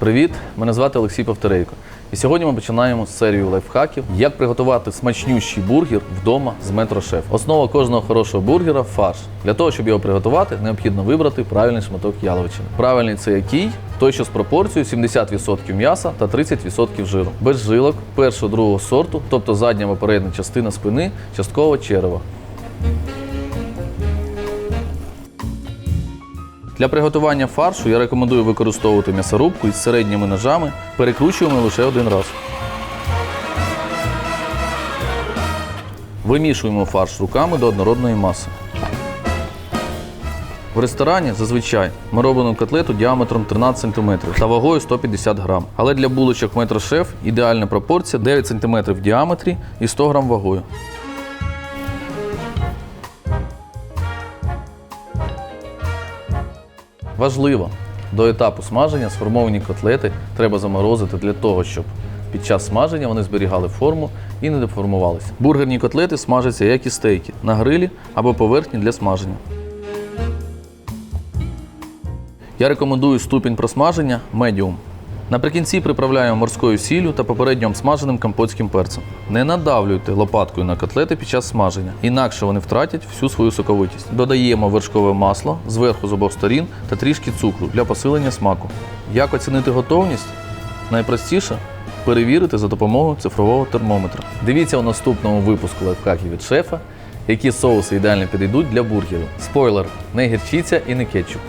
Привіт! Мене звати Олексій Повторейко. І сьогодні ми починаємо серію лайфхаків, як приготувати смачнющий бургер вдома з метрошеф. Основа кожного хорошого бургера фарш. Для того, щоб його приготувати, необхідно вибрати правильний шматок яловичини. Правильний це який? Той, що з пропорцією 70% м'яса та 30% жиру. Без жилок, першого другого сорту, тобто задня або передня частина спини, частково черева. Для приготування фаршу я рекомендую використовувати м'ясорубку із середніми ножами. Перекручуємо лише один раз. Вимішуємо фарш руками до однородної маси. В ресторані зазвичай ми робимо котлету діаметром 13 см та вагою 150 г. Але для булочок метрошеф ідеальна пропорція 9 см в діаметрі і 100 г вагою. Важливо, до етапу смаження сформовані котлети треба заморозити для того, щоб під час смаження вони зберігали форму і не деформувалися. Бургерні котлети смажаться як і стейки на грилі або поверхні для смаження. Я рекомендую ступінь просмаження медіум. Наприкінці приправляємо морською сіллю та попередньо обсмаженим кампотським перцем. Не надавлюйте лопаткою на котлети під час смаження, інакше вони втратять всю свою соковитість. Додаємо вершкове масло зверху з обох сторін та трішки цукру для посилення смаку. Як оцінити готовність? Найпростіше перевірити за допомогою цифрового термометра. Дивіться у наступному випуску лайфхаків від шефа, які соуси ідеально підійдуть для бургерів. Спойлер, не гірчиця і не кетчуп.